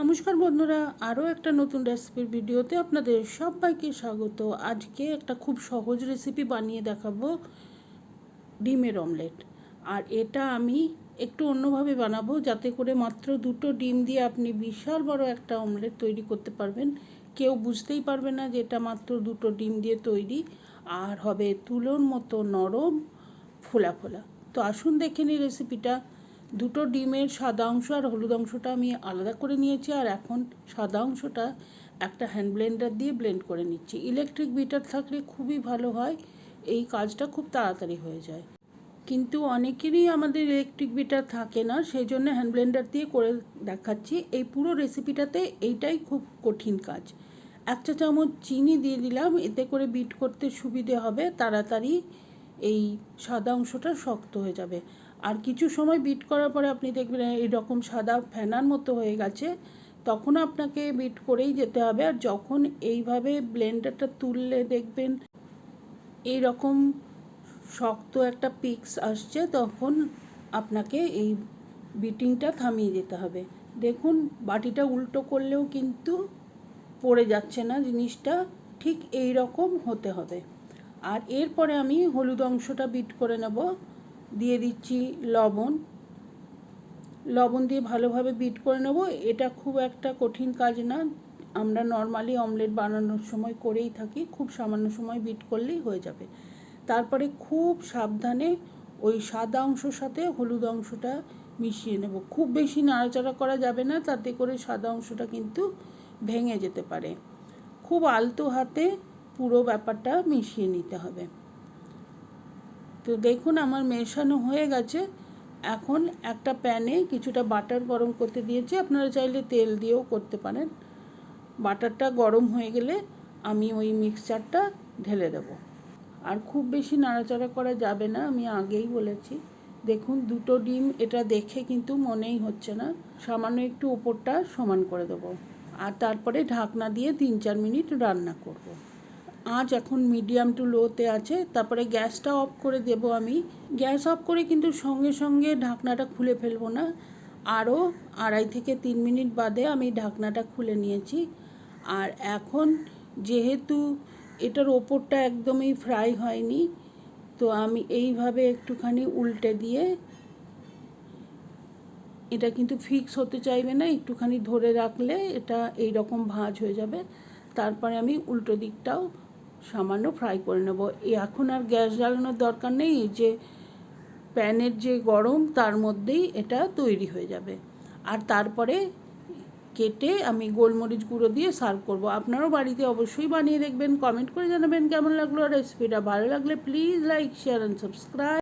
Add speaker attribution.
Speaker 1: নমস্কার বন্ধুরা, আরও একটা নতুন রেসিপির ভিডিওতে আপনাদের সবাইকে স্বাগত। আজকে একটা খুব সহজ রেসিপি বানিয়ে দেখাবো, ডিমের অমলেট। আর এটা আমি একটু অন্যভাবে বানাবো, যাতে করে মাত্র দুটো ডিম দিয়ে আপনি বিশাল বড় একটা অমলেট তৈরি করতে পারবেন। কেউ বুঝতেই পারবে না যে এটা মাত্র দুটো ডিম দিয়ে তৈরি, আর হবে তুলোর মতো নরম ফোলা ফোলা। তো আসুন দেখে নিই রেসিপিটা। দুটো ডিমের সাদা অংশ আর হলুদ অংশটা আমি আলাদা করে নিয়েছি আর এখন সাদা অংশটা একটা হ্যান্ড ব্লেন্ডার দিয়ে ব্লেন্ড করে নিচ্ছি। ইলেকট্রিক বিটার থাকলে খুবই ভালো হয়, এই কাজটা খুব তাড়াতাড়ি হয়ে যায়। কিন্তু অনেকেরই আমাদের ইলেকট্রিক বিটার থাকে না সেই জন্য হ্যান্ড ব্লেন্ডার দিয়ে করে দেখাচ্ছি। এই পুরো রেসিপিটাতে এইটাই খুব কঠিন কাজ। এক চা চামচ চিনি দিয়ে দিলাম, এতে করে বিট করতে সুবিধে হবে, তাড়াতাড়ি এই সাদা অংশটা শক্ত হয়ে যাবে। আর কিছু সময় বিট করার পরে আপনি দেখবেন এইরকম সাদা ফেনার মতো হয়ে গেছে, তখন আপনাকে বিট করেই যেতে হবে। আর যখন এইভাবে ব্লেন্ডারটা তুললে দেখবেন এই রকম শক্ত একটা পিক্স আসছে, তখন আপনাকে এই বিটিংটা থামিয়ে যেতে হবে। দেখুন, বাটিটা উল্টো করলেও কিন্তু পড়ে যাচ্ছে না জিনিসটা, ঠিক এই রকম হতে হবে। আর এরপরে আমি হলুদ অংশটা বিট করে নেব। দিয়ে দিচ্ছি লবণ। লবণ দিয়ে ভালোভাবে বিট করে নেব। এটা খুব একটা কঠিন কাজ না। আমরা নর্মালি অমলেট বানানোর সময় করেই থাকি। খুব সামান্য সময় বিট করলেই হয়ে যাবে। তারপরে খুব সাবধানে ওই সাদা অংশের সাথে হলুদ অংশটা মিশিয়ে নেব। খুব বেশি নাড়াচাড়া করা যাবে না, তাতে করে সাদা অংশটা কিন্তু ভেঙে যেতে পারে। খুব আলতো হাতে পুরো ব্যাপারটা মিশিয়ে নিতে হবে। তো দেখুন আমার মেশানো হয়ে গেছে। এখন একটা প্যানে কিছুটা বাটার গরম করতে দিয়েছি। আপনারা চাইলে তেল দিয়েও করতে পারেন। বাটারটা গরম হয়ে গেলে আমি ওই মিক্সচারটা ঢেলে দেবো। আর খুব বেশি নাড়াচাড়া করা যাবে না, আমি আগেই বলেছি। দেখুন, দুটো ডিম এটা দেখে কিন্তু মনেই হচ্ছে না। সামান্য একটু ওপরটা সমান করে দেবো। আর তারপরে ঢাকনা দিয়ে তিন চার মিনিট রান্না করব। আঁচ এখন মিডিয়াম টু লোতে আছে, তারপরে গ্যাসটা অফ করে দেব আমি। গ্যাস অফ করে কিন্তু সঙ্গে সঙ্গে ঢাকনাটা খুলে ফেলব না। আরও আড়াই থেকে তিন মিনিট বাদে আমি ঢাকনাটা খুলে নিয়েছি। আর এখন যেহেতু এটার ওপরটা একদমই ফ্রাই হয়নি, তো আমি এইভাবে একটুখানি উল্টে দিয়ে এটা কিন্তু ফিক্স হতে চাইবে না, একটুখানি ধরে রাখলে এটা এই রকম ভাঁজ হয়ে যাবে। তারপরে আমি উল্টো দিকটাও সামান্য ফ্রাই করে নেব। এখন আর গ্যাস জ্বালানোর দরকার নেই যে প্যানের যে গরম, তার মধ্যেই এটা তৈরি হয়ে যাবে। আর তারপরে কেটে আমি গোলমরিচ গুঁড়ো দিয়ে সার্ভ করব। আপনারাও বাড়িতে অবশ্যই বানিয়ে দেখবেন কমেন্ট করে জানাবেন কেমন লাগল রেসিপিটা ভালো লাগলে please like share and subscribe